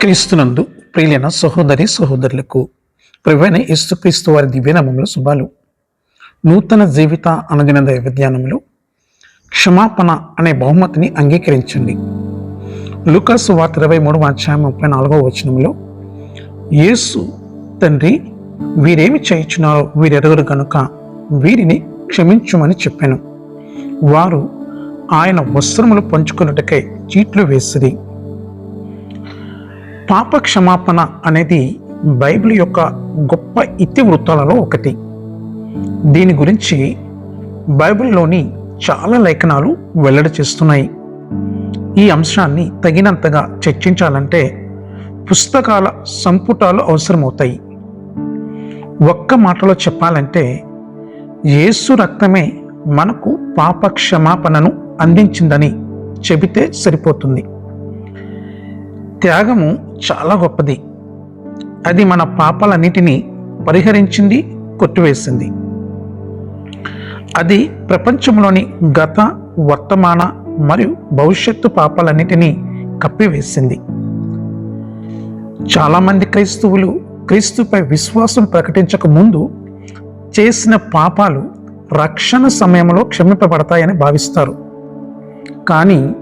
క్రీస్తునందు ప్రియులైన సహోదరి సహోదరులకు ప్రవైన యేసుక్రీస్తు వారి దివ్యనామంలో శుభాలు. నూతన జీవిత అనుదిన దైవధ్యానంలో క్షమాపణ అనే బహుమతిని అంగీకరించండి. లుకాసు వార్త ఇరవై మూడు అధ్యాయం ముప్పై నాలుగవ వచనంలో యేసు తండ్రి వీరేమి చేయించున్నారో వీరెరుగురు గనుక వీరిని క్షమించుమని చెప్పాను. వారు ఆయన వస్త్రములు పంచుకున్నట్టుకై చీట్లు వేసిరి. పాప క్షమాపణ అనేది బైబిల్ యొక్క గొప్ప ఇతివృత్తాలలో ఒకటి. దీని గురించి బైబిల్లోని చాలా లేఖనాలు వెల్లడి చేస్తున్నాయి. ఈ అంశాన్ని తగినంతగా చర్చించాలంటే పుస్తకాల సంపుటాలు అవసరమవుతాయి. ఒక్క మాటలో చెప్పాలంటే యేసు రక్తమే మనకు పాప క్షమాపణను అందించిందని చెబితే సరిపోతుంది. త్యాగము చాలా గొప్పది. అది మన పాపాలన్నిటినీ పరిహరించింది కొట్టివేసింది. అది ప్రపంచంలోని గత వర్తమాన మరియు భవిష్యత్తు పాపాలన్నిటినీ కప్పివేసింది. చాలామంది క్రైస్తవులు క్రీస్తుపై విశ్వాసం ప్రకటించక ముందు చేసిన పాపాలు రక్షణ సమయంలో క్షమింపబడతాయని భావిస్తారు. కానీ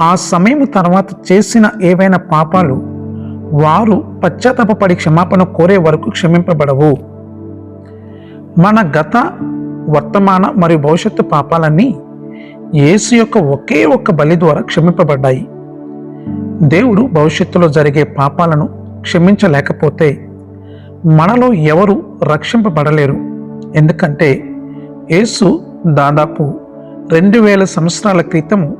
ఆ సమయం తర్వాత చేసిన ఏవైనా పాపాలు వారు పశ్చాత్తాపడి క్షమాపణ కోరే వరకు క్షమింపబడవు. మన గత వర్తమాన మరియు భవిష్యత్తు పాపాలన్నీ యేసు యొక్క ఒకే ఒక్క బలి ద్వారా క్షమింపబడ్డాయి. దేవుడు భవిష్యత్తులో జరిగే పాపాలను క్షమించలేకపోతే మనలో ఎవరు రక్షింపబడలేరు. ఎందుకంటే యేసు దాదాపు రెండు వేల సంవత్సరాల క్రితము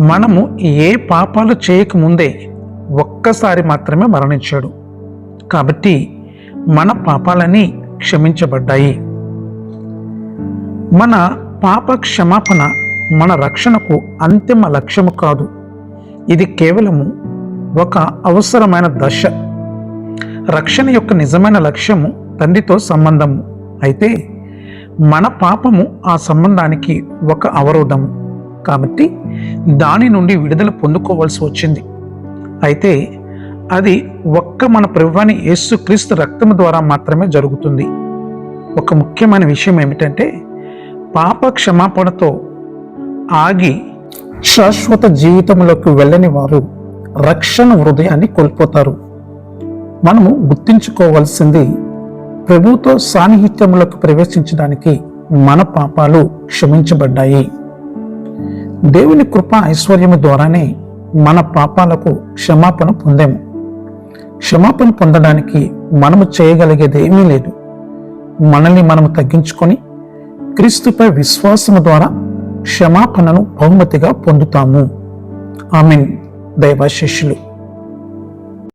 మనము ఏ పాపాలు చేయకముందే ఒక్కసారి మాత్రమే మరణించాడు. కాబట్టి మన పాపాలని క్షమించబడ్డాయి. మన పాప క్షమాపణ మన రక్షణకు అంతిమ లక్ష్యము కాదు. ఇది కేవలము ఒక అవసరమైన దశ. రక్షణ యొక్క నిజమైన లక్ష్యము తండ్రితో సంబంధము. అయితే మన పాపము ఆ సంబంధానికి ఒక అవరోధము. కాబట్టి దాని నుండి విడుదల పొందుకోవాల్సి వచ్చింది. అయితే అది ఒక్క మన ప్రభువాని యేసుక్రీస్తు రక్తం ద్వారా మాత్రమే జరుగుతుంది. ఒక ముఖ్యమైన విషయం ఏమిటంటే పాప క్షమాపణతో ఆగి శాశ్వత జీవితంలోకి వెళ్ళని వారు రక్షణ హృదయాన్ని కోల్పోతారు. మనము గుర్తించుకోవాల్సింది ప్రభుతో సాన్నిహిత్యములకు ప్రవేశించడానికి మన పాపాలు క్షమించబడ్డాయి. దేవుని కృప ఐశ్వర్యము ద్వారానే మన పాపాలకు క్షమాపణ పొందాము. క్షమాపణ పొందడానికి మనము చేయగలిగేది ఏమీ లేదు. మనల్ని మనము తగ్గించుకొని క్రీస్తుపై విశ్వాసము ద్వారా క్షమాపణను బహుమతిగా పొందుతాము. ఆమెన్. దైవ శిష్యులు